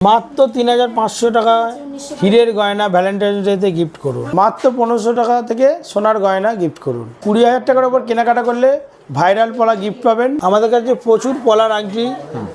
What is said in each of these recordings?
মাত্র তিন হাজার পাঁচশো টাকা হীরের গয়না ভ্যালেন্টাইন্স ডেতে গিফট করুন। মাত্র পনেরোশো টাকা থেকে সোনার গয়না গিফট করুন। কুড়ি হাজার টাকার উপর কেনাকাটা করলে ভাইরাল পলা গিফট পাবেন। আমাদের কাছে প্রচুর পলার আংটি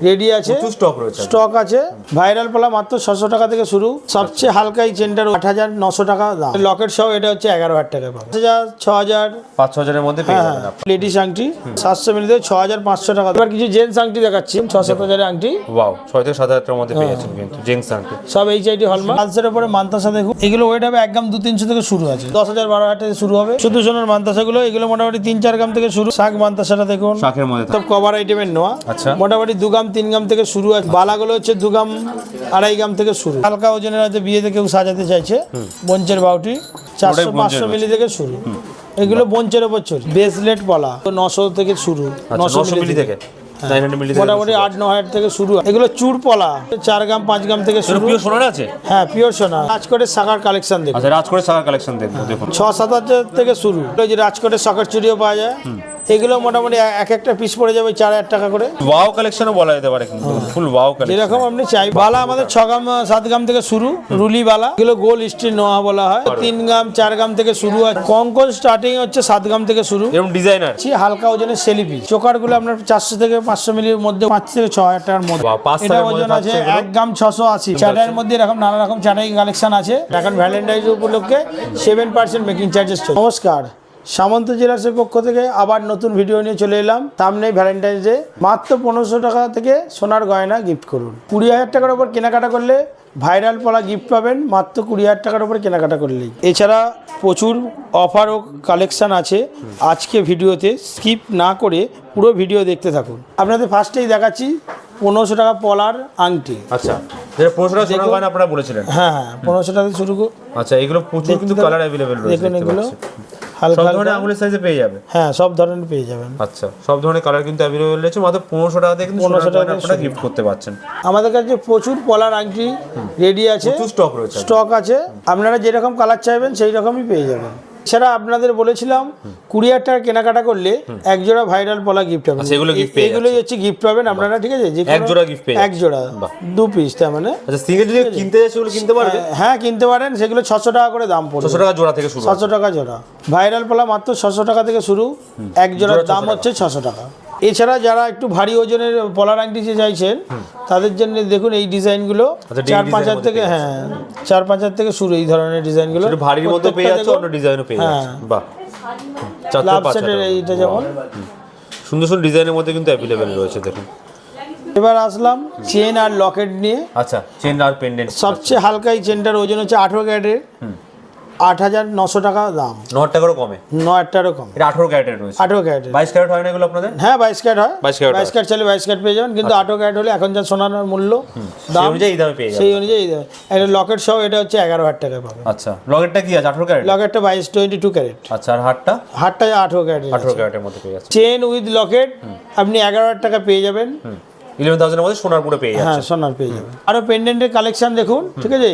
রেডি আছে। স্টক রয়েছে স্টক আছে। ভাইরাল পলা মাত্র ছশো টাকা থেকে শুরু। সবচেয়ে হালকা এই চেনটার আট হাজার নশো টাকা দাম। লকেট সহ এটা হচ্ছে এগারো হাজার টাকা পাঁচ হাজার ছ হাজার। পাঁচ হাজারের মধ্যে হ্যাঁ যাবেন লেডিস আংটি সাতশো মিলিতে ছ হাজার পাঁচশো টাকা এবার কিছু জেন্টস আংটি দেখাচ্ছি। ছ সাত হাজারের আংটি। ওয়াও ছয় থেকে সাত হাজার টাকার মধ্যে পেয়ে হ্যাঁ। যাচ্ছেন কিন্তু জেন্টস আংটি। সব এইচ আইটি হলমার্ক পালসের উপরে মান্তাসা দেখুন। এগুলো ওয়েট হবে এক গ্রাম দু তিনশো থেকে শুরু আছে। দশ হাজার বারো হাজার থেকে শুরু হবে। শুধু সোনার মান্তাসাগুলো এগুলো মোটামুটি তিন চার গ্রাম থেকে শুরু। শাক মান্তাসাটা দেখুন। শাকের মধ্যে সব কভার আইটেমের নেওয়া আচ্ছা। মোটামুটি দু গ্রাম তিন গ্রাম থেকে শুরু আছে। বালাগুলো হচ্ছে দু গ্রাম আড়াই গ্রাম থেকে শুরু। হালকা ওজনের হয়তো বিয়েতে কেউ সাজাতে চাইছে। বঞ্চের বাউটি। চারশো পাঁচশো মিলি থেকে শুরু। এগুলো বঞ্চের ওপর চলি। ব্রেসলেট বলা। নশো থেকে শুরু। আচ্ছা নশো মিলি থেকে। মোটামুটি আট ন হাজার থেকে শুরু এগুলো চুর পলা চার গ্রাম পাঁচ গ্রাম থেকে শুরু। প্রিয় সোনার আছে? হ্যাঁ পিওর সোনা। রাজকোটের শাখার কালেকশন দেখুন। আচ্ছা রাজকোটের শাখার কালেকশন দেখুন ছ সাত হাজার থেকে শুরু। যে রাজকোটের শাখার পাওয়া যায় এগুলো মোটামুটি এক একটা পিস পড়ে যাবে চার হাজার টাকা করে। ওয়াও কালেকশনও বলা যেতে পারে কিন্তু ফুল ওয়াও কালেকশন যেরকম আপনি চাই বালা আমাদের ছ গ্রাম সাত গ্রাম থেকে শুরু রুলি বালা। এগুলো গোল স্টিল নোয়া বলা হয়। তিন গ্রাম চার গ্রাম থেকে শুরু আছে কঙ্কন স্টার্টিং হচ্ছে সাত গ্রাম থেকে শুরু। এরকম ডিজাইনার আছে হালকা ওজনের সেলিপি চোকারগুলো আপনার চারশো থেকে পাঁচশো মিলির মধ্যে পাঁচ থেকে ছ হাজার টাকার মধ্যে। এটা ওজন আছে এক গ্রাম ছশো আশি। চাটাইয়ের মধ্যে এরকম নানা রকম চাটাই কালেকশন আছে। এখন ভ্যালেন্টাইন উপলক্ষে সেভেন পার্সেন্ট মেকিং চার্জেস নমস্কার। সামন্ত জেলার্সের পক্ষ থেকে আবার নতুন ভিডিও নিয়ে চলে এলাম। সামনে ভ্যালেন্টাইন্স ডে মাত্র পনেরোশো টাকা থেকে সোনার গয়না গিফট করুন। কুড়ি হাজার টাকার উপর কেনাকাটা করলে ভাইরাল পলা গিফট পাবেন মাত্র কুড়ি হাজার টাকার উপর কেনাকাটা করলেই। এছাড়া প্রচুর অফার ও কালেকশন আছে। আজকে ভিডিওতে স্কিপ না করে পুরো ভিডিও দেখতে থাকুন। আপনাদের ফার্স্টেই দেখাচ্ছি পনেরোশো টাকা পলার আংটি। আচ্ছা যেটা পনেরোশো টাকা সোনার গয়না আপনারা বলেছিলেন। হ্যাঁ হ্যাঁ পনেরোশো টাকা শুরু আচ্ছা এগুলো প্রচুর কিন্তু কালার অ্যাভেলেবেল রয়েছে দেখুন এগুলো। হালকা সব ধরনের আঙুলের সাইজে পেয়ে যাবে হ্যাঁ সব ধরনের পেয়ে যাবেন। আচ্ছা সব ধরনের কালার কিন্তু অ্যাভেলেবেল রয়েছে। মাত্র পনেরোশো টাকা থেকে কিন্তু পনেরোশো টাকা আপনারা গিফট করতে পারছেন। আমাদের কাছে প্রচুর পলার আংটি রেডি আছে। প্রচুর স্টক রয়েছে। স্টক আছে। আপনারা যেরকম কালার চাইবেন সেই রকমই পেয়ে যাবেন। এছাড়া আপনাদের বলেছিলাম কুড়ি হাজার কেনাকাটা করলে এক জোড়া ভাইরাল পলা গিফট হবে। সেগুলো এগুলো এগুলোই হচ্ছে গিফট পাবেন আপনারা ঠিক আছে? এক জোড়া গিফট পেয়ে এক জোড়া দু পিস তার মানে। আচ্ছা সিঙ্গেল যদি কিনতে চাই সেগুলো কিনতে পারবে? হ্যাঁ কিনতে পারেন সেগুলো ছশো টাকা করে দাম পড়বে। ছশো টাকা জোড়া থেকে শুরু ছশো টাকা জোড়া। ভাইরাল পলা মাত্র ছশো টাকা থেকে শুরু এক জোড়ার দাম হচ্ছে ছশো টাকা। এছাড়া যারা একটু ভারী ওজনের পলার আংটি যে চাইছেন তাদের জন্য দেখুন এই ডিজাইনগুলো আচ্ছা, চার পাঁচ হাজার থেকে হ্যাঁ চার পাঁচ হাজার থেকে শুরু এই ধরনের ডিজাইনগুলো। ভারীর মধ্যে পেয়ে যাচ্ছে অন্য ডিজাইনও পেয়ে হ্যাঁ। যাচ্ছে। বাহ। লাভ সেটের। এইটা যেমন। সুন্দর সুন্দর ডিজাইনের মধ্যে কিন্তু অ্যাভেলেবেল রয়েছে দেখুন। এবার আসলাম চেন আর লকেট নিয়ে। আচ্ছা চেন আর পেন্ডেন্ট সবচেয়ে হালকা এই চেনটার ওজন হচ্ছে আঠেরো ক্যারেটের। আট হাজার নশো টাকা দাম। ন টাকারও কমে। ন আটটারও কম। এটা আঠারো ক্যারেটের রয়েছে। আঠেরো ক্যারেটের। বাইশ ক্যারেট হয় না এগুলো আপনাদের? হ্যাঁ বাইশ ক্যারেট হয়। 22 ক্যারেট বাইশ ক্যারেট চাইলে বাইশ ক্যারেট পেয়ে যাবেন কিন্তু আঠেরো ক্যারেট হলে এখন যা সোনার মূল্য দাম অনুযায়ী এই দামে পেয়ে সেই অনুযায়ী দেবে একটা লকেট সহ এটা হচ্ছে এগারো হাজার টাকা পাবে আচ্ছা লকেটটা কি আছে? আঠারো ক্যারেট? লকেটটা বাইশ টোয়েন্টি টু ক্যারেট। আচ্ছা আর হাটটা? হাটটা আঠেরো ক্যারেট আঠারো ক্যারেটের মধ্যে পেয়ে যাচ্ছে চেন উইথ লকেট আপনি এগারো হাজার টাকা পেয়ে যাবেন। ইলেভেন থাউজেন্ডের মধ্যে সোনার পুরো পেয়ে হ্যাঁ সোনার পেয়ে যাবেন। আরও পেন্ডেন্টের কালেকশন দেখুন ঠিক আছে?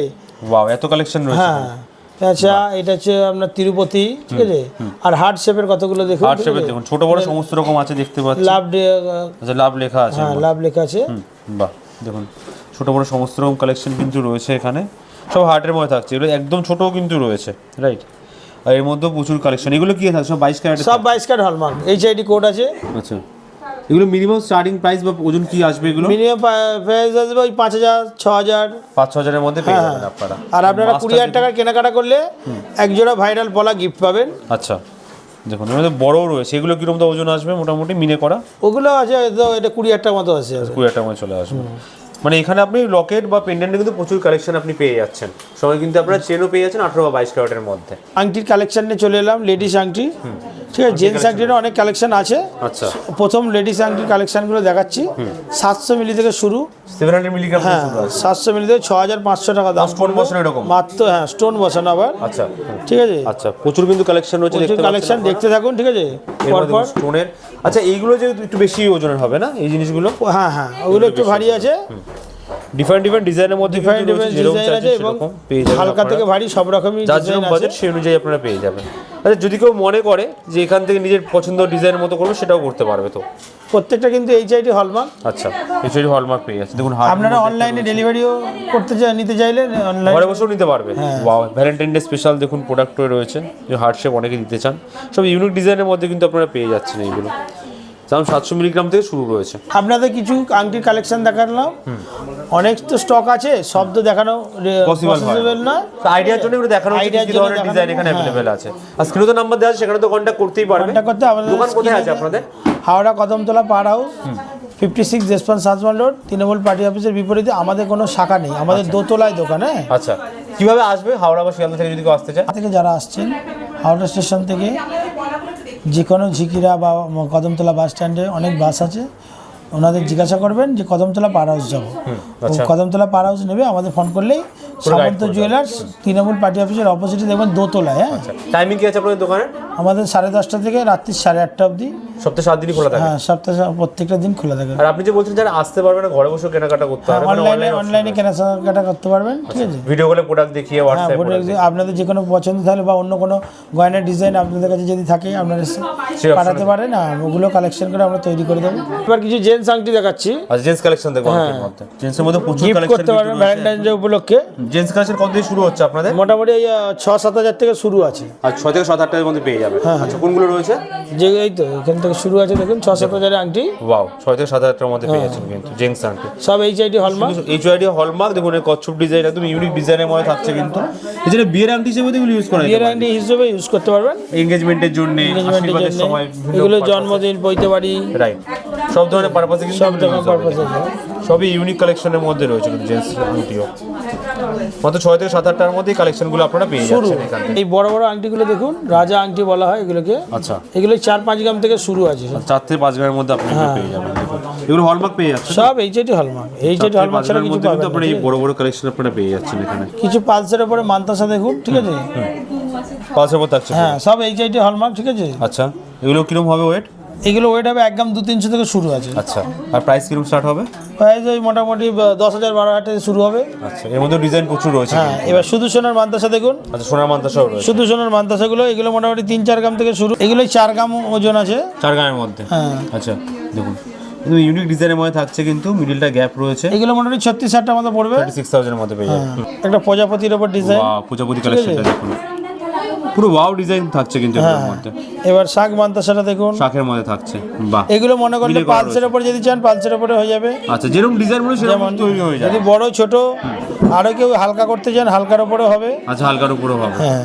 ওয়াও এত কালেকশন রয়েছে। হ্যাঁ। আচ্ছা এটা হচ্ছে আপনার তিরুপতি ঠিক আছে? আর হার্ট শেপের কতগুলো দেখুন আর্ট শেপের দেখুন ছোট বড় সমস্ত রকম আছে দেখতে পাচ্ছি। লাভ আচ্ছা লাভ লেখা আছে। হ্যাঁ লাভ লেখা আছে। বাহ দেখুন ছোট বড় সমস্ত রকম কালেকশন কিন্তু রয়েছে এখানে। সব হার্টের মধ্যে থাকছে এগুলো একদম ছোটও কিন্তু রয়েছে রাইট আর এর মধ্যেও প্রচুর কালেকশন এগুলো কি থাকছে সব বাইশ ক্যারেট সব বাইশ carat hallmark H ID code আছে। আচ্ছা। এগুলো মিনিমাম স্টার্টিং প্রাইস বা ওজন কি আসবে এগুলো? মিনিমাম প্রাইস আসবে ওই পাঁচ হাজার ছ হাজার। পাঁচ ছ হাজারের মধ্যে পেয়ে যাবেন আপনারা। আর আপনারা কুড়ি হাজার টাকার কেনাকাটা করলে এক জোড়া ভাইরাল পলা গিফট পাবেন। আচ্ছা। দেখুন এর মধ্যে বড়ও রয়েছে। এগুলো কীরকম তো ওজন আসবে? মোটামুটি মিনে করা। ওগুলো আছে এটা কুড়ি হাজার টাকার মতো আছে। কুড়ি হাজার টাকা মধ্যে চলে আসবে। মানে এখানে আপনি লকেট বা পেন্ডেন্টে কিন্তু প্রচুর কালেকশন আপনি পেয়ে যাচ্ছেন। সবাই কিন্তু আপনারা চেনও পেয়ে যাচ্ছেন আঠারো বা বাইশ ক্যারেটের মধ্যে। আংটির কালেকশন নিয়ে চলে এলাম লেডিস আংটি। ঠিক আছে জেন্টস আংটিরও অনেক কালেকশন আছে। আচ্ছা। প্রথম লেডিস আংটির কালেকশনগুলো দেখাচ্ছি। সাতশো মিলি থেকে শুরু। সেভেন হান্ড্রেড মিলিগ্রাম হ্যাঁ সাতশো মিলি থেকে ছ হাজার পাঁচশো টাকা দাম। স্টোন বসানো এরকম? মাত্র হ্যাঁ স্টোন বসানো আবার। আচ্ছা। ঠিক আছে? আচ্ছা প্রচুর কিন্তু কালেকশন রয়েছে প্রচুর কালেকশন দেখতে থাকুন ঠিক আছে? পরপর। স্টোনের আচ্ছা এইগুলো যে একটু বেশি ওজনের হবে না এই জিনিসগুলো? হ্যাঁ হ্যাঁ ওগুলো একটু ভারী আছে। ডিফারেন্ট ডিফারেন্ট ডিজাইনের মধ্যে ডিফারেন্ট ডিফারেন্ট ডিজাইন আছে এবং হালকা থেকে ভারী সব রকমই যার ডিজাইন যেরকম বাজেট সেই অনুযায়ী আপনারা পেয়ে যাবেন। আচ্ছা যদি কেউ মনে করে যে এখান থেকে নিজের পছন্দ ডিজাইনের মতো করবে সেটাও করতে পারবে তো? প্রত্যেকটা কিন্তু এইচ এইচআইডি হলমার্ক আচ্ছা এইচআইডি হলমার্ক পেয়ে যাচ্ছে। দেখুন আপনারা অনলাইনে ডেলিভারিও করতে চাই নিতে চাইলে অনলাইন ঘরে বসেও নিতে পারবে। ওয়াও ভ্যালেন্টাইন ডে স্পেশাল দেখুন প্রোডাক্ট রয়েছে যে হার্ট শেপ অনেকে দিতে চান। সব ইউনিক ডিজাইনের মধ্যে কিন্তু আপনারা পেয়ে যাচ্ছেন এইগুলো। যেমন সাতশো মিলিগ্রাম থেকে শুরু রয়েছে। আপনাদের কিছু আংটির কালেকশন দেখালাম। অনেক তো স্টক আছে সব তো দেখানো পসিবল না আইডিয়ার জন্য এগুলো দেখানো কি জন্য ধরনের ডিজাইন এখানে হ্যাঁ। অ্যাভেলেবেল আছে। আর স্ক্রিনে তো নাম্বার দেওয়া আছে সেখানে তো কন্ট্যাক্ট করতেই পারবে। কন্ট্যাক্ট করতে আমাদের দোকান কোথায় আছে আপনাদের? হাওড়া কদমতলা পার হাউস ফিফটি সিক্স রেসপন্স সাজমান রোড তৃণমূল পার্টি অফিসের বিপরীতে আমাদের কোনো শাখা নেই আমাদের দোতলায় দোকান হ্যাঁ। আচ্ছা। কীভাবে আসবে হাওড়া বা শিয়ালদা থেকে যদি কেউ আসতে চায়? থেকে যারা আসছেন হাওড়া স্টেশন থেকে যে কোনো ঝিকিরা বা কদমতলা বাস স্ট্যান্ডে অনেক বাস আছে ওনাদের জিজ্ঞাসা করবেন যে কদমতলা পার হাউস যাব। আচ্ছা। কদমতলা পার হাউস নেবে আমাদের ফোন করলেই সামন্ত জুয়েলার্স তৃণমূল পার্টি অফিসের অপোজিটে দেখবেন দোতলায় হ্যাঁ। আচ্ছা। টাইমিং কি আছে আপনাদের দোকানে আমাদের সাড়ে দশটা থেকে রাত্রি সাড়ে আটটা অবধি। সপ্তাহে সাত দিনই খোলা থাকে? হ্যাঁ সপ্তাহে প্রত্যেকটা দিন খোলা থাকে। আর আপনি যে বলছেন যারা আসতে পারবে না ঘরে বসে কেনাকাটা করতে হবে মানে অনলাইনে অনলাইনে কেনাকাটা করতে পারবেন ঠিক আছে? ভিডিও কলে প্রোডাক্ট দেখিয়ে হ্যাঁ হোয়াটসঅ্যাপ আপনাদের যে কোনো পছন্দ থাকলে বা অন্য কোনো গয়নার ডিজাইন আপনাদের কাছে যদি থাকে আপনারা পাঠাতে পারেন আর ওগুলো কালেকশন করে আমরা তৈরি করে দেবো। এবার কিছু জেন্টস আংটি দেখাচ্ছি। আচ্ছা জেন্টস কালেকশন মধ্যে। জেন্টসের মধ্যে প্রচুর কালেকশন করতে পারবেন ভ্যালেন্টাইন ডে উপলক্ষে। জেন্টস কালেকশন কত দিয়ে শুরু হচ্ছে আপনাদের? মোটামুটি এই আহ, ছ সাত হাজার থেকে শুরু আছে। আর ছয় থেকে সাত আটটার মধ্যে পেয়ে যাবে। হ্যাঁ, আচ্ছা কোনগুলো রয়েছে? যে এই তো এখান থেকে শুরু আছে দেখুন ছ সাত আংটি। ওয়াও ছয় থেকে সাত হাজারটার মধ্যে পেয়ে যাচ্ছেন কিন্তু জেন্টস আংটি। সব HID hallmark H ID hallmark দেখুন এই কচ্ছপ ডিজাইন একদম ইউনিক ডিজাইনের মধ্যে থাকছে কিন্তু। এছাড়া বিয়ের আংটি হিসেবে এগুলো ইউজ করা বিয়ের আংটি হিসেবে ইউজ করতে পারবেন। এনগেজমেন্টের জন্য এনগেজমেন্টের আশীর্বাদের জন্য। সময় এগুলো জন্মদিন বইতে পারি রাইট সব ধরনের পারপাসে কিন্তু সব রকম হবে। পারপাস সবই ইউনিক কালেকশনের মধ্যে রয়েছে কিন্তু জেন্টস আংটিও। মাত্র ছয় থেকে সাত আটটার মধ্যেই কালেকশনগুলো আপনারা পেয়ে যাচ্ছেন এখান থেকে। এই বড় বড় আংটিগুলো দেখুন রাজা আংটি বলা হয় এগুলোকে। আচ্ছা। এগুলো চার পাঁচ গ্রাম থেকে শুরু আছে। চার থেকে পাঁচ গ্রামের মধ্যে আপনি এগুলো পেয়ে যাবেন এগুলো হলমার্ক পেয়ে যাচ্ছে সব এইচআইটি হলমার্ক এইচআইটি হলমার্ক ছাড়া কিছু পাবেন আপনারা এই বড় বড় কালেকশন আপনারা পেয়ে যাচ্ছেন এখানে। কিছু পালসের উপরে মান্তাসা দেখুন ঠিক আছে? পাঁচের মধ্যে থাকছে। হ্যাঁ সব এইচআইটি হলমার্ক ঠিক আছে? আচ্ছা। এগুলো কীরকম হবে ওয়েট এগুলো ওয়েট হবে একদম দু তিনশো থেকে শুরু আছে। আচ্ছা আর প্রাইস কীরকম স্টার্ট হবে? প্রাইস ওই মোটামুটি দশ হাজার বারো হাজার থেকে শুরু হবে। আচ্ছা এর মধ্যে ডিজাইন প্রচুর রয়েছে। হ্যাঁ এবার শুধু সোনার মান্তাসা দেখুন। আচ্ছা সোনার মান্তা সব রয়েছে। শুধু সোনার মান্তাসাগুলো এগুলো মোটামুটি তিন চার গ্রাম থেকে শুরু। এগুলো চার গ্রাম ওজন আছে। চার গ্রামের মধ্যে? হ্যাঁ। আচ্ছা দেখুন। ইউনিক ডিজাইনের মধ্যে থাকছে কিন্তু মিডিলটা গ্যাপ রয়েছে। এগুলো মোটামুটি ছত্রিশ হাজার মতো পড়বে। সিক্স থাউজেন্ডের মধ্যে পেয়ে যাবেন একটা প্রজাপতির ওপর ডিজাইন পূজাপতি কালেকশনটা দেখুন। পুরো ওয়াও ডিজাইন থাকছে কিন্তু এর হ্যাঁ মধ্যে। এবার শাক মান্তাসাটা দেখুন। শাকের মধ্যে থাকছে বাহ। এগুলো মনে করলে পালসের উপরে যদি চান পালসের উপরে হয়ে যাবে। আচ্ছা যেরকম ডিজাইন বলে সেরকম তৈরি হয়ে যাবে। যদি বড় ছোট আরও কেউ হালকা করতে চান হালকার উপরে হবে। আচ্ছা হালকার উপরে হবে। হ্যাঁ।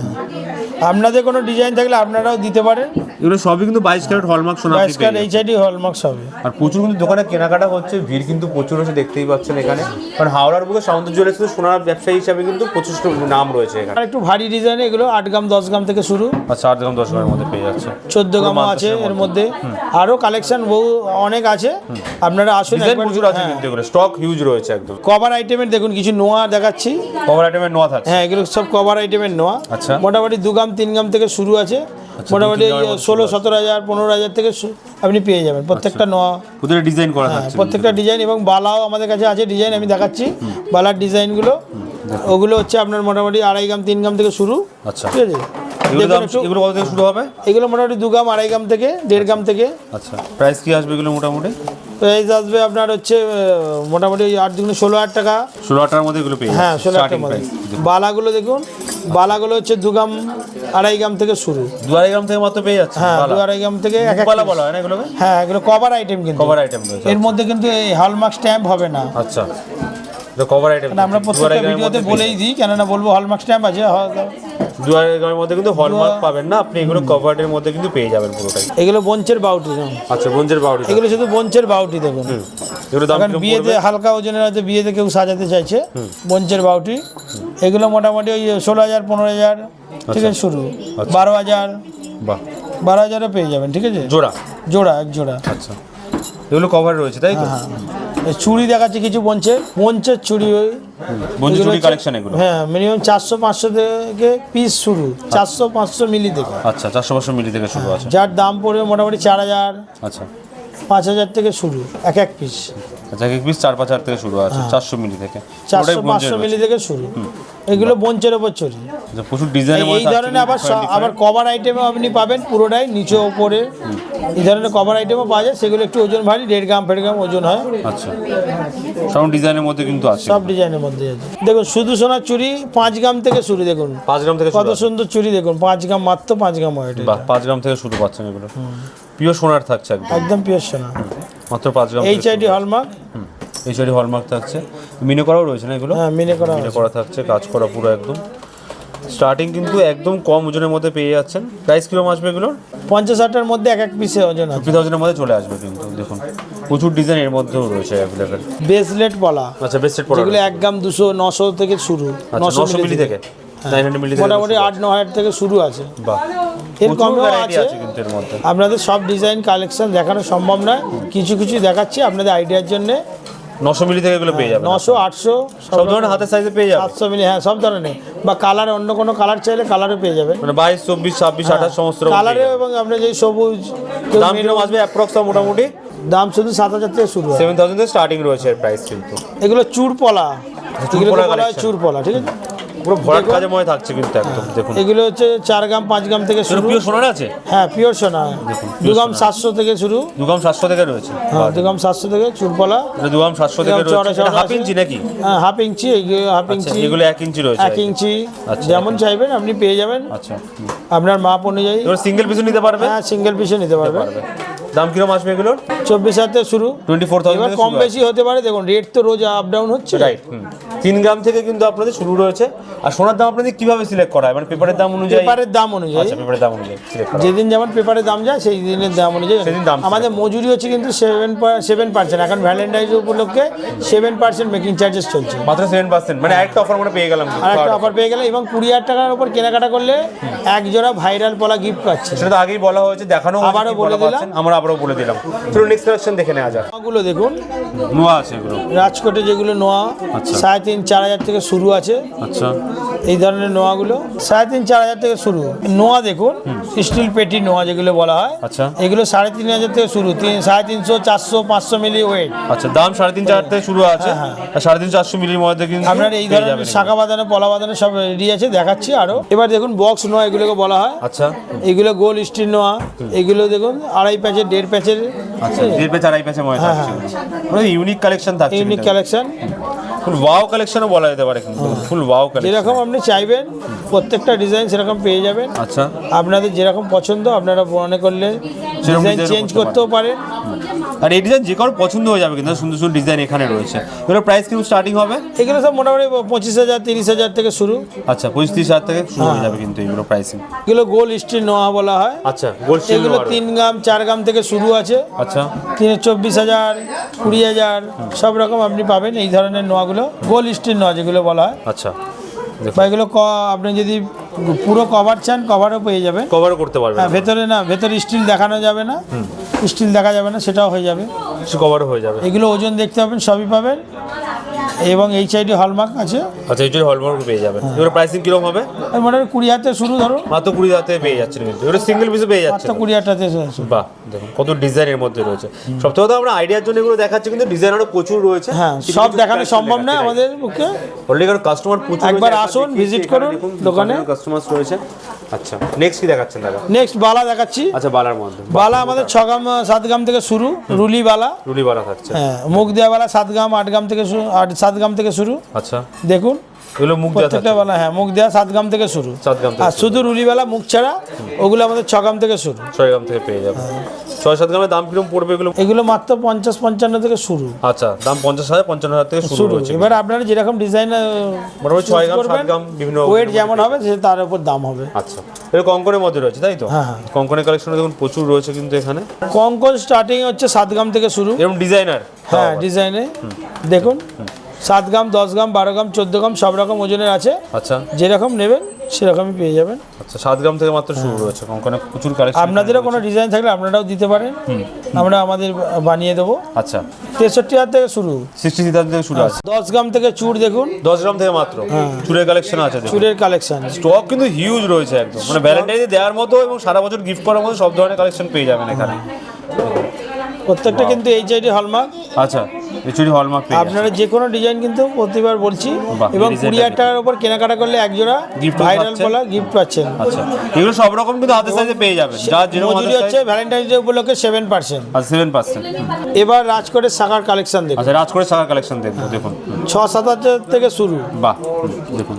আপনাদের কোনো ডিজাইন থাকলে আপনারাও দিতে পারেন। এগুলো সবই কিন্তু বাইশ ক্যারেট হলমার্ক সোনা বাইশ পেয়ে কার্ড এইচআইডি হলমার্ক হবে আর প্রচুর কিন্তু দোকানে কেনাকাটা হচ্ছে ভিড় কিন্তু প্রচুর হচ্ছে দেখতেই পাচ্ছেন এখানে। কারণ হাওড়ার বুকে সামন্ত জুয়েলার্স কিন্তু সোনার ব্যবসায়ী হিসাবে কিন্তু প্রচুর নাম রয়েছে এখানে। আর একটু ভারী ডিজাইন এগুলো আট গ্রাম দশ গ্রাম থেকে শুরু। আচ্ছা আট গ্রাম দশ গ্রামের মধ্যে পেয়ে যাচ্ছে। চোদ্দ মান্তাসের আছে এর মধ্যে। আরও কালেকশন বহু অনেক আছে। আপনারা আসুন প্রচুর আছে কিন্তু এগুলো। স্টক হিউজ রয়েছে একদম। কভার আইটেমের দেখুন কিছু নোয়া দেখাচ্ছি। কভার আইটেমের নোয়া থাকছে। হ্যাঁ এগুলো সব কভার আইটেমের নোয়া। আচ্ছা। মোটামুটি দু গ্রাম তিন গ্রাম থেকে শুরু আছে। মোটামুটি গ্রামের মধ্যে ষোলো সতেরো হাজার পনেরো হাজার থেকে আপনি পেয়ে যাবেন। প্রত্যেকটা নোয়া ডিজাইন করা হ্যাঁ থাকছে। প্রত্যেকটা ডিজাইন এবং বালাও আমাদের কাছে আছে ডিজাইন আমি দেখাচ্ছি। বালার ডিজাইনগুলো ওগুলো হচ্ছে আপনার মোটামুটি আড়াই গ্রাম তিন গ্রাম থেকে শুরু। আচ্ছা। ঠিক আছে? এগুলো কত থেকে শুরু হবে? এগুলো মোটামুটি দু গ্রাম আড়াই গ্রাম থেকে দেড় গ্রাম থেকে। আচ্ছা প্রাইস কি আসবে এগুলো মোটামুটি? প্রাইস আসবে আপনার হচ্ছে মোটামুটি ওই আট দুগুণে ষোলো হাজার টাকা। ষোলো হাজার টাকার মধ্যে এগুলো পেয়ে হ্যাঁ ষোলো হাজার টাকার মধ্যে। বালাগুলো দেখুন বালাগুলো হচ্ছে দু গ্রাম আড়াই গ্রাম থেকে শুরু। দু আড়াই গ্রাম থেকে মাত্র পেয়ে যাচ্ছে হ্যাঁ দু আড়াই গ্রাম থেকে এক এক বলা হয় না এগুলোকে? হ্যাঁ এগুলো কভার আইটেম কিন্তু। কভার আইটেম এর মধ্যে কিন্তু এই হলমার্ক স্ট্যাম্প হবে না। আচ্ছা। কভার আইটেম আমরা প্রত্যেকটা ভিডিওতে বলেই দিই কেননা বলব হলমার্ক স্ট্যাম্প আছে হ- দু গ্রামের মধ্যে কিন্তু হলমার্ক পাবেন না আপনি এগুলো কভারের মধ্যে কিন্তু পেয়ে যাবেন পুরোটাই। এগুলো বঞ্চের বাউটি আচ্ছা বঞ্জের বাউরি এগুলো শুধু বঞ্চের বাউটি দেখুন কীরকম বিয়েতে হালকা ওজনের হয়তো বিয়েতে কেউ সাজাতে চাইছে বঞ্চের বাউটি এগুলো মোটামুটি ওই ষোলো হাজার পনেরো হাজার ঠিক আছে শুরু। বারো হাজার। বারো হাজারও পেয়ে যাবেন ঠিক আছে? জোড়া? জোড়া এক জোড়া। আচ্ছা। এগুলো কভার রয়েছে তাই তো? হ্যাঁ এই চুড়ি দেখাচ্ছে কিছু বঞ্চের বঞ্চের চুড়ি ওই এগুলো চুরি কালেকশন এগুলো? হ্যাঁ মিনিমাম চারশো পাঁচশো থেকে পিস শুরু। চারশো পাঁচশো মিলি থেকে। আচ্ছা চারশো পাঁচশো মিলি থেকে শুরু আছে। যার দাম পড়বে মোটামুটি চার হাজার আচ্ছা। পাঁচ হাজার থেকে শুরু এক এক পিস আচ্ছা এক পিস চার পাঁচ হাজার থেকে শুরু আছে চারশো মিলি থেকে। চারশো পাঁচশো। মিলি থেকে শুরু। এগুলো বঞ্চের ওপর চুরি আচ্ছা, প্রচুর ডিজাইনের মধ্যে এই ধরনের আবার আবার কভার আইটেমও আপনি পাবেন পুরোটাই নিচে ওপরে। এই ধরনের কভার আইটেমও পাওয়া যায় সেগুলো একটু ওজন ভারী দেড় গ্রাম ফেড় গ্রাম ওজন হয়। আচ্ছা। সব ডিজাইনের মধ্যে কিন্তু আছে। সব ডিজাইনের মধ্যে আছে। দেখুন শুধু সোনার চুড়ি পাঁচ গ্রাম থেকে শুরু দেখুন। পাঁচ গ্রাম থেকে কত সুন্দর চুড়ি দেখুন পাঁচ গ্রাম মাত্র পাঁচ গ্রাম হয় পাঁচ গ্রাম থেকে শুরু পাচ্ছেন এগুলো। পিওর সোনার থাকছে একদম। একদম পিওর সোনা। মাত্র পাঁচ গ্রাম এইচ আইডি হলমার্ক এই সাইডে হলমার্ক থাকছে। মিনে করাও রয়েছে না এগুলো? হ্যাঁ মিনে করা মিনে করা থাকছে কাজ করা পুরো একদম। স্টার্টিং কিন্তু একদম কম ওজনের মধ্যে পেয়ে যাচ্ছেন। প্রাইস কীরকম আসবে এগুলোর? পঞ্চাশ ষাটের মধ্যে এক এক পিসে ওজন আছে। ফিফটি থাউজেন্ডের মধ্যে চলে আসবে কিন্তু দেখুন। প্রচুর ডিজাইন এর মধ্যেও রয়েছে অ্যাভেলেবেল ব্রেসলেট পলা। আচ্ছা বেস্ট সেট পড়া যেগুলো এক গ্রাম দুশো নশো থেকে শুরু। আচ্ছা নশো মিলি থেকে। থেকে মোটামুটি আট ন হাজার থেকে শুরু আছে। বাহ। এর কমেও আছে। আপনাদের সব ডিজাইন কালেকশন দেখানো সম্ভব নয়। কিছু কিছু দেখাচ্ছি আপনাদের আইডিয়ার জন্য। নশো মিলি থেকে এগুলো পেয়ে যাবেন নশো আটশো সব ধরনের হাতের সাইজে পেয়ে যাবেন। সাতশো মিলি হ্যাঁ সব ধরনের বা কালার অন্য কোনো কালার চাইলে কালারও পেয়ে যাবেন। মানে বাইশ চব্বিশ ছাব্বিশ আঠাশ সমস্ত যাবেন। এবং আপনার যে সবুজ দাম কীরকম আসবে অ্যাপ্রক্স মোটামুটি? দাম শুধু সাত হাজার থেকে শুরু সেভেন থাউজেন্ড থেকে স্টার্টিং রয়েছে এর প্রাইস কিন্তু। এগুলো চুর পলা চুরপলা হয় collection। চুর পলা ঠিক আছে? পুরো ভরাট কাজে থাকছে কিন্তু একদম দেখুন। এগুলো হচ্ছে চার গ্রাম পাঁচ গ্রাম থেকে শুরু। পিওর সোনার আছে? হ্যাঁ পিওর সোনা। দু গ্রাম সাতশো থেকে শুরু। দু গ্রাম সাতশো থেকে রয়েছে। হ্যাঁ দু গ্রাম সাতশো থেকে চুরপলা। এটা দু গ্রাম সাতশো থেকে রয়েছে। হাফ ইঞ্চি নাকি? হ্যাঁ হাফ ইঞ্চি হাফ ইঞ্চি এগুলো এক ইঞ্চি রয়েছে এক ইঞ্চি আচ্ছা, যেমন চাইবেন আপনি পেয়ে যাবেন। আচ্ছা। আপনার মাপ অনুযায়ী। সিঙ্গেল পিসও নিতে পারবে? হ্যাঁ সিঙ্গেল পিসে নিতে পারবে। দাম কীরকম আসবে এগুলোর? চব্বিশ হাজার থেকে শুরু। টোয়েন্টি ফোর এবার কম বেশি হতে পারে দেখুন রেট তো রোজ আপ ডাউন হচ্ছে। রাইট তিন গ্রাম থেকে কিন্তু আপনাদের শুরু রয়েছে। আর সোনার দাম আপনাদের কীভাবে সিলেক্ট করা হয়? মানে পেপারের দাম অনুযায়ী? পেপারের দাম অনুযায়ী। আচ্ছা পেপারের দাম অনুযায়ী। যেদিন যেমন পেপারের দাম যায় সেই দিনের দাম অনুযায়ী। সেদিন দাম আমাদের মজুরি হচ্ছে কিন্তু সেভেন সেভেন পার্সেন্ট এখন ভ্যালেন্টাইন্স উপলক্ষে সেভেন পার্সেন্ট মেকিং চার্জেস চলছে। মাত্র সেভেন পার্সেন্ট মানে একটা অফার মানে পেয়ে গেলাম। আর একটা অফার পেয়ে গেলাম। এবং কুড়ি হাজার টাকার উপর কেনাকাটা করলে এক জোড়া ভাইরাল পলা গিফট পাচ্ছে। সেটা তো আগেই বলা হয়েছে দেখানো আবারও বলে বলা দিলাম। আমরা আবারও বলে দিলাম। চলো নেক্সট কালেকশন দেখে নেওয়া যাক। নোয়াগুলো দেখুন। নোয়া আছে এগুলো। রাজকোটে যেগুলো নোয়া আচ্ছা। সাড়ে তিন চার হাজার থেকে শুরু আছে। আচ্ছা। এই ধরনের নোয়াগুলো সাড়ে তিন চার হাজার থেকে শুরু। নোয়া দেখুন স্টিল পেটি নোয়া যেগুলো বলা হয় আচ্ছা। এগুলো সাড়ে তিন হাজার থেকে শুরু। তিন সাড়ে তিনশো চারশো পাঁচশো মিলি ওয়েট আচ্ছা দাম সাড়ে তিন চার থেকে শুরু আছে। হ্যাঁ, সাড়ে তিন চারশো মিলির মধ্যে কিন্তু আপনার এই ধরনের শাখা বাঁধানো পলা বাঁধানো সব রেডি আছে দেখাচ্ছি আরও। এবার দেখুন বক্স নোয়া এগুলোকে বলা হয়। আচ্ছা। এগুলো গোল স্টিল নোয়া। এগুলো দেখুন আড়াই প্যাচের দেড় প্যাচের। আচ্ছা দেড় পেছে আড়াই প্যাচের হ্যাঁ, থাকছে। ইউনিক কালেকশন থাকছে ইউনিক কালেকশন ফুল ওয়াও কালেকশনও বলা যেতে পারে কিন্তু ফুল ওয়াও কালেকশন যেরকম আপনি চাইবেন প্রত্যেকটা ডিজাইন সেরকম পেয়ে যাবেন। আচ্ছা। আপনাদের যেরকম পছন্দ আপনারা মনে করলে ডিজাইন চেঞ্জ করতেও পারেন। আর এই ডিজাইন যে কারও পছন্দ হয়ে যাবে কিন্তু সুন্দর সুন্দর ডিজাইন এখানে রয়েছে। এগুলো প্রাইস কিন্তু স্টার্টিং হবে? এগুলো সব মোটামুটি পঁচিশ হাজার তিরিশ হাজার থেকে শুরু। আচ্ছা পঁচিশ তিরিশ হাজার থেকে শুরু হয়ে যাবে কিন্তু এগুলো প্রাইসিং এগুলো গোল স্টিল নোয়া বলা হয়। আচ্ছা গোল্ড এগুলো তিন গ্রাম চার গ্রাম থেকে শুরু আছে। আচ্ছা। তিন চব্বিশ হাজার কুড়ি হাজার সব রকম আপনি পাবেন এই ধরনের নোয়াগুলো গোল স্টিল নয় যেগুলো বলা হয়। আচ্ছা বা এগুলো ক- আপনি যদি পুরো কভার চান কভারও পেয়ে যাবে। কভারও করতে পারবে হ্যাঁ ভেতরে না ভেতরে স্টিল দেখানো যাবে না। স্টিল দেখা যাবে না সেটাও হয়ে যাবে। কভারও হয়ে যাবে। এগুলো ওজন দেখতে পাবেন সবই পাবেন। এবং এইচ আইডি হলমার্ক আছে। আচ্ছা এইটার হলমার্ক পেয়ে যাবেন এগুলো প্রাইসিং কীরকম হবে? মোটামুটি কুড়ি হাজার থেকে শুরু ধরো মাত্র কুড়ি থেকে পেয়ে যাচ্ছেন কিন্তু। এগুলো সিঙ্গেল পিসে পেয়ে যাচ্ছে মাত্র কুড়ি শুরু। বাহ দেখুন কত ডিজাইনের মধ্যে রয়েছে। সব থেকে কথা আমরা আইডিয়ার জন্য এগুলো দেখাচ্ছি কিন্তু ডিজাইন আরও প্রচুর রয়েছে। হ্যাঁ সব দেখানো সম্ভব না আমাদের পক্ষে অলরেডি কাস্টমার প্রচুর একবার আসুন, ভিজিট করুন দোকানে। কাস্টমার রয়েছে। আচ্ছা নেক্সট কি দেখাচ্ছেন দাদা? নেক্সট বালা দেখাচ্ছি। আচ্ছা বালার মধ্যে। বালা আমাদের ছ গ্রাম সাত গ্রাম থেকে শুরু রুলি বালা। রুলি বালা থাকছে। হ্যাঁ মুখ দেওয়া বালা সাত গ্রাম আট গ্রাম থেকে শুরু আট সাত গ্রাম থেকে শুরু। আচ্ছা। দেখুন। এগুলো মুখ প্রত্যেকটা হ্যাঁ মুখ দেওয়া সাত গ্রাম থেকে শুরু। সাত গ্রাম আর শুধু রুলিবেলা মুখ ছাড়া ওগুলো আমাদের ছ গ্রাম থেকে শুরু। ছয় গ্রাম থেকে পেয়ে যাবে। ছয় সাত গ্রামের দাম কীরকম পড়বে এগুলো? এগুলো মাত্র পঞ্চাশ পঞ্চান্ন থেকে শুরু। আচ্ছা দাম পঞ্চাশ হাজার পঞ্চান্ন হাজার থেকে শুরু শুরু। হচ্ছে এবার আপনারা যেরকম ডিজাইন মোটামুটি ছয় গ্রাম সাত গ্রাম বিভিন্ন ওয়েট যেমন হবে সে তার উপর দাম হবে। আচ্ছা। এটা কঙ্কনের মধ্যে রয়েছে তাই তো? হ্যাঁ, হ্যাঁ। কঙ্কনের কালেকশনে দেখুন প্রচুর রয়েছে কিন্তু এখানে। কঙ্কন স্টার্টিং হচ্ছে সাত গ্রাম থেকে শুরু। এরকম ডিজাইনার হ্যাঁ ডিজাইনে দেখুন। সাত গ্রাম দশ গ্রাম বারো গ্রাম চোদ্দ গ্রাম সব রকম ওজনের আছে। আচ্ছা। যেরকম নেবেন সেরকমই পেয়ে যাবেন। আচ্ছা সাত গ্রাম থেকে মাত্র শুরু রয়েছে কঙ্কনে প্রচুর কালেকশন আপনাদেরও কোনো ডিজাইন থাকলে আপনারাও দিতে পারেন। আমরা আমাদের বানিয়ে দেবো। আচ্ছা। তেষট্টি হাজার থেকে শুরু। সিক্সটি সিদ্ধান্ত থেকে শুরু আছে। দশ গ্রাম থেকে চুড় দেখুন। দশ গ্রাম থেকে মাত্র। চুরের কালেকশন আছে চুড়ের কালেকশন স্টক কিন্তু হিউজ রয়েছে একদম। মানে ভ্যালেন্টাইনে দেওয়ার মতো এবং সারা বছর গিফট করার মতো সব ধরনের কালেকশন পেয়ে যাবেন এখানে। প্রত্যেকটা কিন্তু এইচ আইডি হলমার্ক আচ্ছা এইচডি হলমার্ক আপনারা যে কোনো ডিজাইন কিন্তু প্রতিবার বলছি। এবং কুড়ি হাজার টাকার উপর কেনাকাটা করলে এক জোড়া Gift ভাইরাল। বলা গিফট পাচ্ছেন। আচ্ছা এগুলো সব রকম কিন্তু হাতের সাইজে পেয়ে যাবেন। যা যেরকম মজুরি হচ্ছে ভ্যালেন্টাইন্স ডে উপলক্ষে সেভেন পার্সেন্ট আচ্ছা সেভেন পার্সেন্ট এবার রাজকোটের শাখার কালেকশন দেখুন। আচ্ছা রাজকোটের শাখার কালেকশন দেখব দেখুন। ছ সাত হাজার থেকে শুরু। বাহ দেখুন।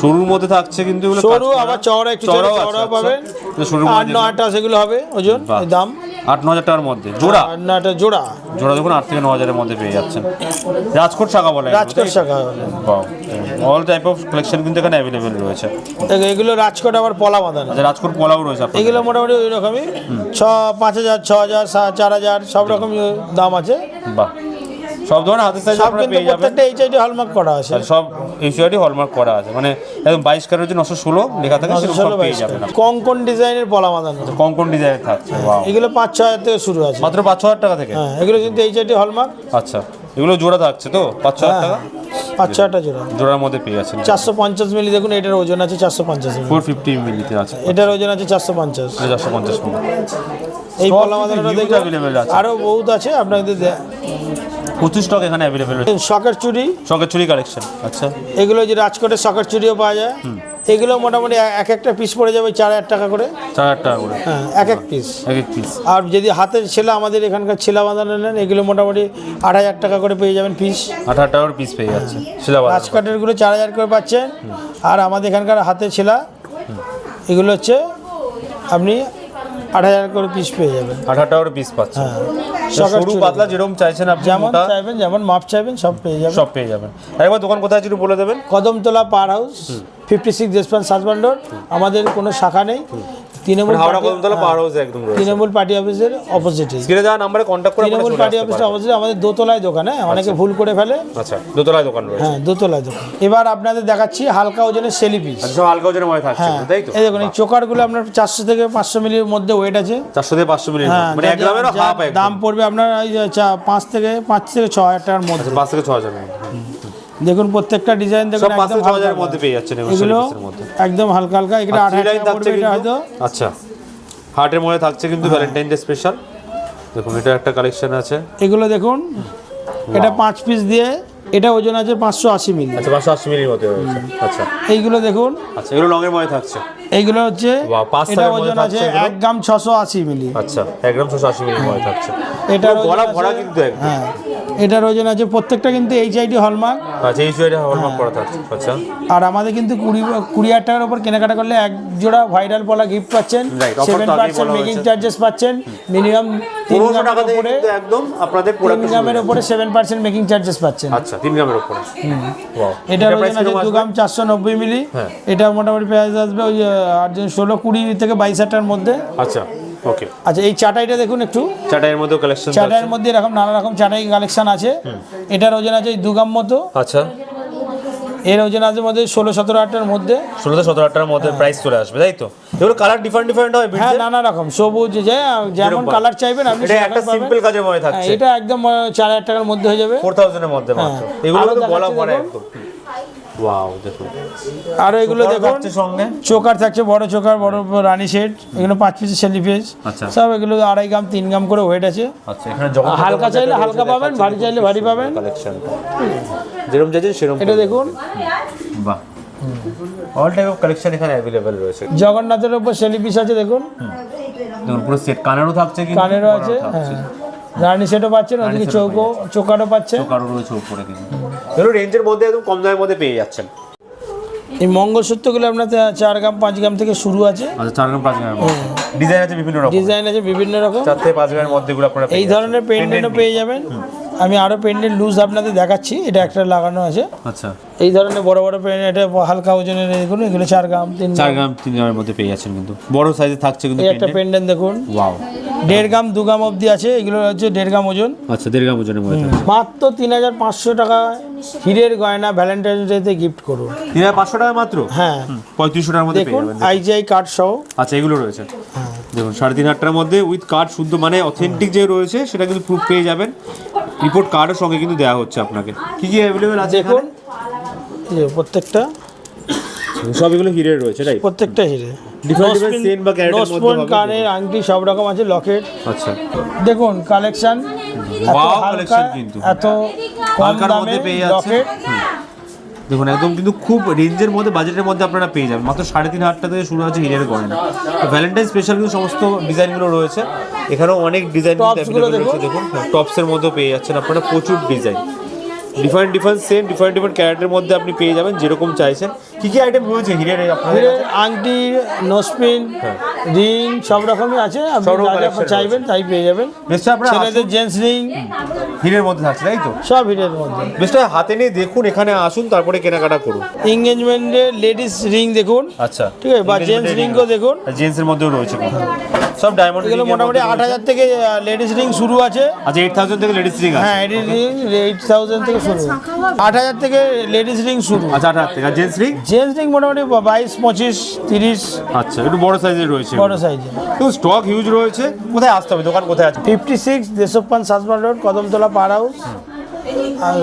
সরুর মধ্যে থাকছে কিন্তু এগুলো সরু আবার চওড়া একটু চওড়া আছে, চওড়া আচ্ছা। পাবেন তো সরুর আট মধ্যে ন আটটা সেগুলো হবে ওজন দাম। আট ন হাজার টাকার মধ্যে। জোড়া? আট ন আটটা জোড়া। জোড়া দেখুন আট থেকে ন হাজারের মধ্যে পেয়ে যাচ্ছেন। রাজকোট শাখা বলে রাজকোট শাখা অল টাইপ অফ কালেকশন কিন্তু এখানে অ্যাভেলেবেল রয়েছে। দেখো, এগুলো রাজকোট আবার পলা বাঁধানো। আচ্ছা রাজকোট পোলাও রয়েছে এগুলো মোটামুটি ওই রকমই। ছ পাঁচ হাজার ছ হাজার চার হাজার সব রকমই দাম আছে। বাহ। সব ধরনের হাতের সাইজ সব কিন্তু প্রত্যেকটা এইচআইডি হলমার্ক করা আছে। আর সব এইচআইডি হলমার্ক করা আছে। মানে একদম বাইশ কারের যে নশো ষোলো লেখা থাকে সেরকম সব পেয়ে যাবেন। কঙ্কন ডিজাইনের পলা বাঁধানো কঙ্কন ডিজাইনের থাকছে? ওয়াও এগুলো পাঁচ ছ হাজার থেকে শুরু আছে। মাত্র পাঁচ ছ হাজার টাকা থেকে? হ্যাঁ এগুলো কিন্তু এইচআইডি হলমার্ক আচ্ছা এগুলো জোড়া থাকছে তো? পাঁচ ছ হাজার টাকা? পাঁচ ছ হাজার জোড়া। জোড়ার মধ্যে পেয়ে যাচ্ছেন। চারশো পঞ্চাশ মিলি দেখুন এটার ওজন আছে চারশো পঞ্চাশ ফোর ফিফটি মিলিতে আছে। এটার ওজন আছে চারশো পঞ্চাশ। চারশো পঞ্চাশ মিলি। এই। আরও বহুত আছে আপনাদের প্রচুর স্টক এখানে অ্যাভেলেবেল রয়েছে। শখের চুড়ি। শখের চুরি কালেকশন আচ্ছা। এগুলো যে রাজকোটের শখের চুড়িও পাওয়া যায়। এগুলো মোটামুটি এক একটা পিস পড়ে যাবে চার হাজার টাকা করে। চার হাজার টাকা করে। হ্যাঁ এক এক পিস এক এক পিস আর যদি হাতের ছেলা আমাদের এখানকার ছেলা বাঁধানো নেন এগুলো মোটামুটি আট হাজার টাকা করে পেয়ে যাবেন পিস আট হাজার টাকার পিস পেয়ে যাচ্ছে শিলাবাদ রাজকাটেরগুলো চার হাজার করে পাচ্ছেন। আর আমাদের এখানকার হাতের ছেলা এগুলো হচ্ছে আপনি আট হাজার করে পিস পেয়ে যাবেন। আট হাজার করে পিস পাচ্ছেন। হ্যাঁ সরু পাতলা যেরকম চাইছেন আপনি যেমন চাইবেন যেমন মাপ চাইবেন সব পেয়ে যাবেন। সব পেয়ে যাবেন। একবার দোকান কোথায় আছে বলে দেবেন? Kadamtala power house fifty six Deshpran সাজবান্ডর। আমাদের কোনো শাখা নেই। তৃণমূল মানে হাওড়া কদমতলা হ্যাঁ, পাওয়ার হাউসে একদম তৃণমূল পার্টি অফিসের অপোজিটে স্ক্রিনে যাওয়া নাম্বারে কন্ট্যাক্ট করে তৃণমূল পার্টি আসতে অফিসের অপোজিটে আমাদের দোতলায় দোকান হ্যাঁ অনেকে ভুল করে ফেলে। আচ্ছা দোতলায় দোকান রয়েছে। হ্যাঁ দোতলায় দোকান। এবার আপনাদের দেখাচ্ছি হালকা ওজনের সেলি পিস আচ্ছা হালকা ওজনের মধ্যে থাকছে হ্যাঁ তাই তো? এই দেখুন এই চোকারগুলো আপনার চারশো থেকে পাঁচশো মিলির মধ্যে ওয়েট আছে। চারশো থেকে পাঁচশো মিলি মানে এক হাফ দাম পড়বে আপনার পাঁচ থেকে পাঁচ থেকে ছ হাজার টাকার মধ্যে। পাঁচ থেকে ছ হাজার দেখুন প্রত্যেকটা ডিজাইন দেখুন একদম মধ্যে পেয়ে যাচ্ছেন এগুলো একদম হালকা হালকা এটা আট থ্রি হাজার লাইন টাকা থাকছে পড়বে এটা কিন্তু? হয়তো। আচ্ছা। হার্টের মধ্যে থাকছে কিন্তু ভ্যালেন্টাইন ডে স্পেশাল দেখুন এটা একটা কালেকশন আছে। এগুলো দেখুন এটা পাঁচ পিস দিয়ে এটা ওজন আছে পাঁচশো আশি মিলি। আচ্ছা পাঁচশো আশি মিলির রয়েছে আচ্ছা। এইগুলো দেখুন। আচ্ছা এগুলো লঙের মধ্যে থাকছে। এইগুলো হচ্ছে এটা ওজন আছে এক গ্রাম ছশো আশি মিলি। আচ্ছা এক গ্রাম ছশো আশি মিলির মধ্যে থাকছে। আছে- ভরা কিন্তু হ্যাঁ এটার ওজন আছে প্রত্যেকটা কিন্তু এইচআইডি হলমার্ক। আচ্ছা হলমার্ক করা থাকছে। আচ্ছা। আর আমাদের কিন্তু কুড়ি কুড়ি হাজার টাকার উপর কেনাকাটা করলে এক জোড়া ভাইরাল পলা গিফট পাচ্ছেন। সেভেন পার্সেন্ট মেকিং চার্জেস পাচ্ছেন। মিনিমাম তিন গ্রামের উপরে একদম আপনাদের তিন গ্রামের উপরে সেভেন পার্সেন্ট মেকিং চার্জেস পাচ্ছেন। আচ্ছা। তিন গ্রামের উপরে। কীরকম দু? গ্রাম চারশো নব্বই মিলি। হ্যাঁ। এটা মোটামুটি প্রাইস আসবে ওই আট ষোলো কুড়ি থেকে বাইশ মধ্যে। আচ্ছা ওকে আচ্ছা এই চাটাইটা দেখুন একটু। চাটাইয়ের মধ্যে কালেকশন চাটাইয়ের মধ্যে এরকম নানা রকম চাটাই কালেকশন আছে। এটার ওজন আছে দু গ্রাম মতো। আচ্ছা। এর ওজন মধ্যে ষোলো সতেরো আটটার মধ্যে। ষোলো সতেরো আটটার মধ্যে প্রাইস চলে আসবে তাই তো? এগুলো কালার ডিফারেন্ট ডিফারেন্ট হয় হ্যাঁ নানা রকম সবুজ যে যেমন কালার চাইবেন আপনি এটা একটা সিম্পল কাজের মধ্যে হ্যাঁ, থাকছে এটা একদম চার হাজার টাকার মধ্যে হয়ে যাবে। ফোর থাউজেন্ডের মধ্যে মাত্র। হ্যাঁ। এগুলো আরও তো বলা পড়ে একদম। ওয়াও দেখুন আর এগুলো দেখুন চোকার থাকছে বড় চোকার বড় রানি সেট এগুলো পাঁচ পিসের সেলি পিস আচ্ছা। সব এগুলো আড়াই গ্রাম তিন গ্রাম করে ওয়েট আছে। আচ্ছা এখানে হালকা চাইলে হালকা পাবেন ভারী চাইলে ভারী পাবেন। কালেকশনটা যেরকম চাইছেন সেরকম এটা দেখুন। বাহ। অল টাইপ অফ কালেকশন এখানে অ্যাভেলেবেল রয়েছে। জগন্নাথের উপর সেলি পিস আছে দেখুন। দেখুন পুরো সেট কানেরও থাকছে কানেরও আছে হ্যাঁ। রানি সেটও পাচ্ছেন ওদিকে চৌকো চোকারও পাচ্ছেন কারও রয়েছে উপরে কিন্তু। এগুলো রেঞ্জের মধ্যে একদম কম দামের মধ্যে পেয়ে যাচ্ছেন। এই মঙ্গলসূত্রগুলো আপনার চার গ্রাম পাঁচ গ্রাম থেকে শুরু আছে। আচ্ছা চার গ্রাম পাঁচ গ্রামের ডিজাইন আছে বিভিন্ন রকম ডিজাইন আছে বিভিন্ন রকম। চার থেকে পাঁচ গ্রামের মধ্যে আপনারা এই ধরনের পেন্ডেন্টও পেয়ে যাবেন। আমি আরও পেন্ডেন্ট লুজ আপনাদের দেখাচ্ছি এটা একটা লাগানো আছে। আচ্ছা। এই ধরনের বড় বড় পেন এটা হালকা ওজনের এগুলো এগুলো চার গ্রাম তিন চার গ্রাম। তিন গ্রামের মধ্যে পেয়ে যাচ্ছেন কিন্তু। বড় সাইজে থাকছে কিন্তু একটা পেন্ডেন্ট দেখুন। ওয়াও দেড় গ্রাম দু গ্রাম অবধি আছে এগুলো হচ্ছে দেড় গ্রাম ওজন। আচ্ছা দেড় গ্রাম ওজনের মধ্যে মাত্র তিন হাজার পাঁচশো টাকা হিরের গয়না ভ্যালেন্টাইন্স ডেতে গিফট করুন। তিন হাজার পাঁচশো টাকা মাত্র? হ্যাঁ। পঁয়ত্রিশশো টাকার মধ্যে দেখুন আইজিআই কার্ড সহ। আচ্ছা এগুলো রয়েছে। দেখুন সাড়ে তিন হাজার টাকার মধ্যে উইথ কার্ড শুদ্ধ মানে অথেন্টিক যে রয়েছে সেটা কিন্তু প্রুফ পেয়ে যাবেন। রিপোর্ট কার্ডের সঙ্গে কিন্তু দেওয়া হচ্ছে আপনাকে। কি কি অ্যাভেলেবেল আছে এই যে প্রত্যেকটা? সব এগুলো হিরের রয়েছে রাইট প্রত্যেকটা হিরে। নোসপোন কানের আংটি সব রকম আছে লকেট আচ্ছা। দেখুন কালেকশন এত Wow কিন্তু। এত কম দামে মধ্যে পেয়ে যাচ্ছে। লকেট দেখুন একদম কিন্তু খুব রেঞ্জের মধ্যে বাজেটের মধ্যে আপনারা পেয়ে যাবেন। মাত্র সাড়ে তিন হাজার টাকা থেকে শুরু আছে হিরের গয়না। ভ্যালেন্টাইন স্পেশাল কিন্তু সমস্ত ডিজাইনগুলো রয়েছে। এখানেও অনেক ডিজাইন দেখুন। টপসের মধ্যে পেয়ে যাচ্ছেন আপনারা প্রচুর design different different same different different ক্যারেক্টারের মধ্যে আপনি পেয়ে যাবেন যেরকম চাইছেন। কি কি আইটেম রয়েছে হিরের আপনাদের হিরের আংটি নসপিন রিং সব রকমই আছে। আপনি যা যা চাইবেন তাই পেয়ে যাবেন। বেশটা আপনারা ছেলেদের জেন্টস রিং হিরের মধ্যে থাকছে তাই তো? সব হিরের মধ্যে। বেশটা হাতে নিয়ে দেখুন এখানে আসুন তারপরে কেনাকাটা করুন। এঙ্গেজমেন্টে লেডিস রিং দেখুন। আচ্ছা। ঠিক আছে বা জেন্টস রিংও দেখুন। জেন্টসের মধ্যেও রয়েছে। সব ডায়মন্ড এগুলো মোটামুটি আট হাজার থেকে লেডিস রিং শুরু আছে। আচ্ছা এইট থাউজেন্ড থেকে লেডিস রিং আছে। হ্যাঁ এডি রিং এইট থাউজেন্ড থেকে শুরু আট হাজার থেকে লেডিস রিং শুরু। আচ্ছা আট হাজার থেকে। জেন্টস রিং জেন্টস রিং মোটামুটি বাইশ পঁচিশ তিরিশ। আচ্ছা একটু বড় সাইজের রয়েছে বড় সাইজের। তো স্টক হিউজ রয়েছে। কোথায় আসতে হবে? দোকান কোথায় আছে? Fifty six Deshpran Sasmal road Kadamtala power house. আর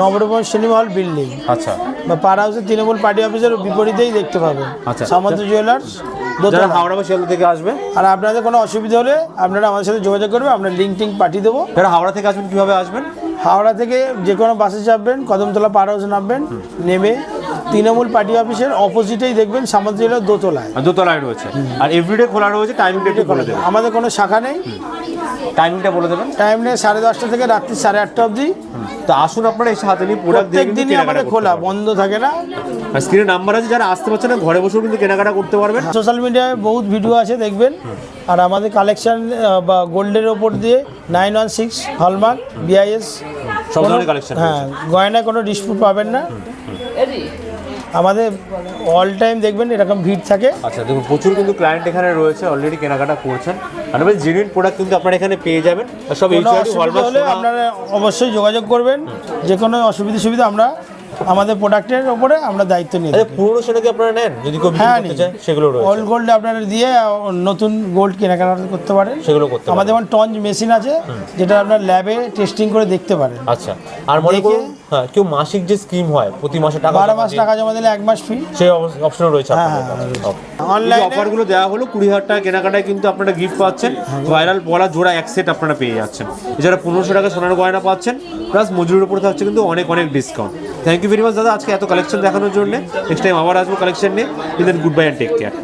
নবরূপন সিনেমা হল বিল্ডিং। আচ্ছা। বা পার হাউসের তৃণমূল পার্টি অফিসের বিপরীতেই দেখতে পাবেন আচ্ছা। সামন্ত জুয়েলার্স যারা দোতলা। হাওড়া বা শিয়ালদা থেকে আসবে? আর আপনাদের কোনো অসুবিধা হলে আপনারা আমাদের সাথে যোগাযোগ করবেন আমরা লিঙ্ক টিঙ্ক পাঠিয়ে দেবো। যারা হাওড়া থেকে আসবেন কীভাবে আসবেন? হাওড়া থেকে যে কোনো বাসে চাপবেন কদমতলা পার হাউসে নামবেন নেমে তৃণমূল পার্টি অফিসের অপোজিটেই দেখবেন সামন্ত জেলার দোতলায়। দোতলায় রয়েছে। আর এভরিডে খোলা রয়েছে টাইমিংটা একটু বলে দেবেন। আমাদের কোনো শাখা নেই। টাইমিংটা বলে দেবেন। টাইম নেই সাড়ে দশটা থেকে রাত্রি সাড়ে আটটা অবধি। তো আসুন আপনারা এসে হাতে নিয়ে প্রোডাক্ট প্রত্যেক দিনই আমাদের খোলা বন্ধ থাকে না। আর স্ক্রিনে নাম্বার আছে যারা আসতে পারছে না ঘরে বসেও কিন্তু কেনাকাটা করতে পারবেন। সোশ্যাল মিডিয়ায় বহুত ভিডিও আছে দেখবেন। আর আমাদের কালেকশন বা গোল্ডের ওপর দিয়ে nine one six hallmark BIS সব ধরনের কালেকশন হ্যাঁ গয়নায় কোনো ডিসপুট পাবেন না। আমাদের অল টাইম দেখবেন এরকম ভিড় থাকে। আচ্ছা দেখুন প্রচুর কিন্তু ক্লায়েন্ট এখানে রয়েছে অলরেডি কেনাকাটা করছেন। আর জেনুইন প্রোডাক্ট কিন্তু আপনারা এখানে পেয়ে যাবেন। সব হলে আপনারা অবশ্যই যোগাযোগ করবেন। যে কোনো অসুবিধা সুবিধা আমরা আমাদের প্রোডাক্টের ওপরে আমরা দায়িত্ব নিই পুরনো সেটা কি আপনারা নেন? যদি কেউ হ্যাঁ সেগুলো রয়েছে। অল গোল্ড আপনারা দিয়ে নতুন গোল্ড কেনাকাটা করতে পারেন। সেগুলো করতে। আমাদের যেমন টঞ্চ মেশিন আছে যেটা আপনার ল্যাবে টেস্টিং করে দেখতে পারেন। আচ্ছা আর মনে করুন হ্যাঁ কেউ মাসিক যে স্কিম হয় প্রতি মাসে টাকা বারো মাস টাকা জমা দিলে এক মাস ফ্রি সেই অপশনও রয়েছে হ্যাঁ, হ্যাঁ। অনলাইনে অফারগুলো দেওয়া হলো কুড়ি হাজার টাকা কেনাকাটায় কিন্তু আপনারা গিফট পাচ্ছেন। ভাইরাল পলা জোড়া এক সেট আপনারা পেয়ে যাচ্ছেন। এছাড়া পনেরোশো টাকা সোনার গয়না পাচ্ছেন প্লাস মজুরির উপরে থাকছে কিন্তু অনেক অনেক discount thank you very much দাদা। আজকে এত কালেকশন দেখানোর জন্য। নেক্সট টাইম আবার আসব কালেকশন নিয়ে। Then good bye and take care